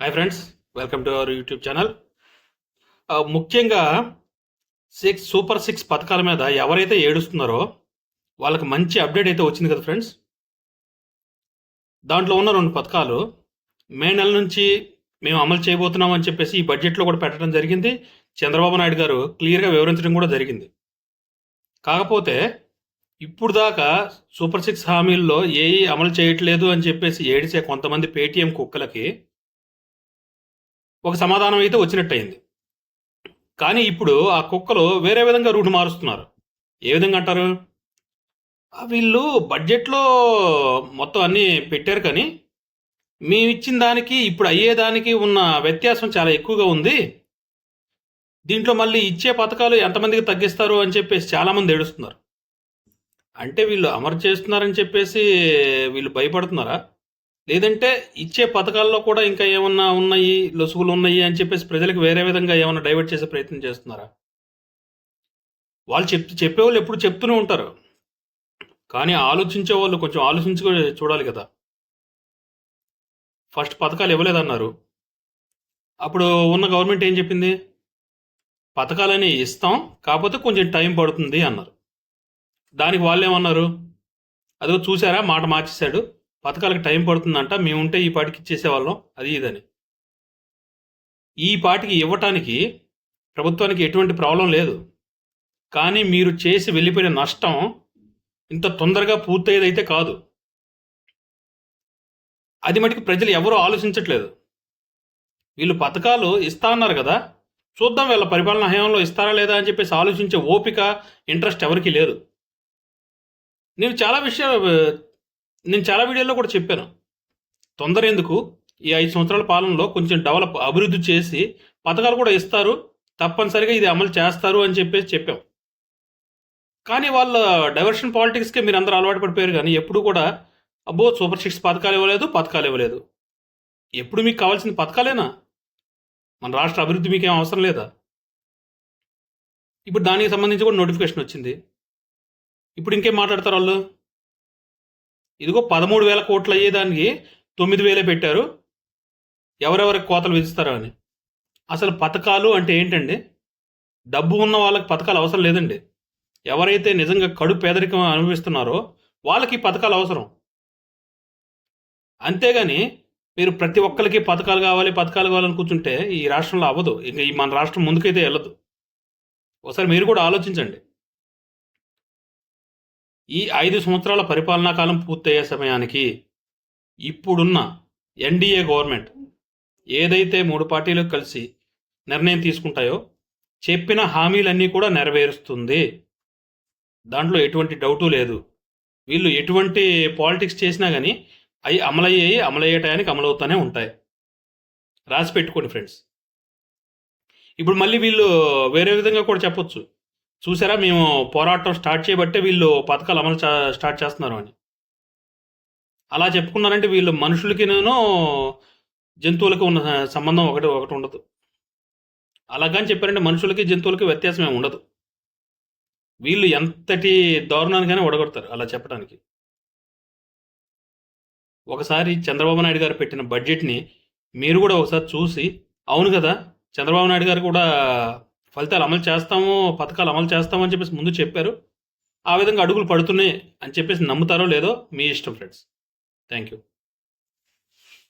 Hi friends welcome to our YouTube channel ముఖ్యంగా six super six పథకాల మీద ఎవరైతే ఏడుస్తున్నారో వాళ్ళకి మంచి అప్డేట్ అయితే వచ్చింది కదా ఫ్రెండ్స్ దాంట్లో ఉన్న రెండు పథకాలు మే నెల నుంచి మేము అమలు చేయబోతున్నాం అని చెప్పేసి ఈ బడ్జెట్లో కూడా పెట్టడం జరిగింది. చంద్రబాబు నాయుడు గారు క్లియర్గా వివరించడం కూడా జరిగింది. కాకపోతే ఇప్పుడు దాకా సూపర్ సిక్స్ హామీల్లో ఏ అమలు చేయట్లేదు అని చెప్పేసి ఏడిసే కొంతమంది పేటీఎం కుక్కలకి ఒక సమాధానం అయితే వచ్చినట్టయింది. కానీ ఇప్పుడు ఆ కుక్కలు వేరే విధంగా రూట్ మారుస్తున్నారు. ఏ విధంగా అంటారు? వీళ్ళు బడ్జెట్లో మొత్తం అన్నీ పెట్టారు కానీ మేము ఇచ్చిన దానికి ఇప్పుడు అయ్యేదానికి ఉన్న వ్యత్యాసం చాలా ఎక్కువగా ఉంది. దీంట్లో మళ్ళీ ఇచ్చే పథకాలు ఎంతమందికి తగ్గిస్తారు అని చెప్పేసి చాలామంది ఏడుస్తున్నారు. అంటే వీళ్ళు అమరు చేస్తున్నారని చెప్పేసి వీళ్ళు భయపడుతున్నారా? లేదంటే ఇచ్చే పథకాల్లో కూడా ఇంకా ఏమన్నా ఉన్నాయి లొసుగులు ఉన్నాయి అని చెప్పేసి ప్రజలకు వేరే విధంగా ఏమైనా డైవర్ట్ చేసే ప్రయత్నం చేస్తున్నారా? వాళ్ళు చెప్ చెప్పేవాళ్ళు ఎప్పుడు చెప్తూనే ఉంటారు. కానీ ఆలోచించే వాళ్ళు కొంచెం ఆలోచించుకొని చూడాలి కదా. ఫస్ట్ పథకాలు ఇవ్వలేదన్నారు. అప్పుడు ఉన్న గవర్నమెంట్ ఏం చెప్పింది? పథకాలని ఇస్తాం కాకపోతే కొంచెం టైం పడుతుంది అన్నారు. దానికి వాళ్ళు ఏమన్నారు అదిగో చూసారా మాట మార్చేశాడు. పథకాలకు టైం పడుతుందంట మేము ఉంటే ఈ పాటికి ఇచ్చేసేవాళ్ళం. అది ఇదని. ఈ పాటికి ఇవ్వటానికి ప్రభుత్వానికి ఎటువంటి ప్రాబ్లం లేదు. కానీ మీరు చేసి వెళ్ళిపోయిన నష్టం ఇంత తొందరగా పూర్తయ్యేదైతే కాదు. అది మటుకు ప్రజలు ఎవరూ ఆలోచించట్లేదు. వీళ్ళు పథకాలు ఇస్తా అన్నారు కదా చూద్దాం వీళ్ళ పరిపాలన హయాంలో ఇస్తారా లేదా అని చెప్పేసి ఆలోచించే ఓపిక ఇంట్రెస్ట్ ఎవరికీ లేదు. నేను చాలా విషయాలు నేను చాలా వీడియోలో కూడా చెప్పాను. తొందర ఎందుకు ఈ ఐదు సంవత్సరాల పాలనలో కొంచెం డెవలప్ అభివృద్ధి చేసి పథకాలు కూడా ఇస్తారు. తప్పనిసరిగా ఇది అమలు చేస్తారు అని చెప్పేసి చెప్పాం. కానీ వాళ్ళ డైవర్షన్ పాలిటిక్స్కే మీరు అందరూ అలవాటు పడిపోయారు కానీ ఎప్పుడు కూడా అబ్బో సూపర్ సిక్స్ పథకాలు ఇవ్వలేదు పథకాలు ఇవ్వలేదు. ఎప్పుడు మీకు కావాల్సిన పథకాలేనా? మన రాష్ట్ర అభివృద్ధి మీకు అవసరం లేదా? ఇప్పుడు దానికి సంబంధించి కూడా నోటిఫికేషన్ వచ్చింది. ఇప్పుడు ఇంకేం మాట్లాడతారు వాళ్ళు? ఇదిగో పదమూడు వేల కోట్లు అయ్యేదానికి తొమ్మిది వేలే పెట్టారు. ఎవరెవరికి కోతలు విధిస్తారో అని. అసలు పథకాలు అంటే ఏంటండి? డబ్బు ఉన్న వాళ్ళకి పథకాలు అవసరం లేదండి. ఎవరైతే నిజంగా కడు పేదరికం అనుభవిస్తున్నారో వాళ్ళకి ఈ పథకాలు అవసరం. అంతేగాని మీరు ప్రతి ఒక్కరికి పథకాలు కావాలి పథకాలు కావాలని కూర్చుంటే ఈ రాష్ట్రంలో అవ్వదు. ఇంకా ఈ మన రాష్ట్రం ముందుకైతే వెళ్ళదు. ఒకసారి మీరు కూడా ఆలోచించండి. ఈ ఐదు సంవత్సరాల పరిపాలనా కాలం పూర్తయ్యే సమయానికి ఇప్పుడున్న ఎన్డీఏ గవర్నమెంట్ ఏదైతే మూడు పార్టీలు కలిసి నిర్ణయం తీసుకుంటాయో చెప్పిన హామీలన్నీ కూడా నెరవేరుస్తుంది. దాంట్లో ఎటువంటి డౌటు లేదు. వీళ్ళు ఎటువంటి పాలిటిక్స్ చేసినా కానీ అవి అమలయ్యాయి అమలయ్యే టయానికి అమలవుతూనే ఉంటాయి. రాసి పెట్టుకోండి ఫ్రెండ్స్. ఇప్పుడు మళ్ళీ వీళ్ళు వేరే విధంగా కూడా చెప్పొచ్చు. చూసారా మేము పోరాటం స్టార్ట్ చేయబట్టే వీళ్ళు పథకాలు అమలు చా- స్టార్ట్ చేస్తున్నారు అని. అలా చెప్పుకున్నారంటే వీళ్ళు మనుషులకినూ జంతువులకి ఉన్న సంబంధం ఒకటి ఒకటి ఉండదు. అలాగని చెప్పారంటే మనుషులకి జంతువులకి వ్యత్యాసం ఏమి ఉండదు. వీళ్ళు ఎంతటి దారుణానికైనా ఒడగొడతారు అలా చెప్పడానికి. ఒకసారి చంద్రబాబు నాయుడు గారు పెట్టిన బడ్జెట్ని మీరు కూడా ఒకసారి చూసి అవును కదా చంద్రబాబు నాయుడు గారు కూడా ఫలితాలు అమలు చేస్తాము పథకాలు అమలు చేస్తాము అని చెప్పేసి ముందు చెప్పారు. ఆ విధంగా అడుగులు పడుతున్నాయి అని చెప్పేసి నమ్ముతారో లేదో మీ ఇష్టం ఫ్రెండ్స్ థ్యాంక్ యూ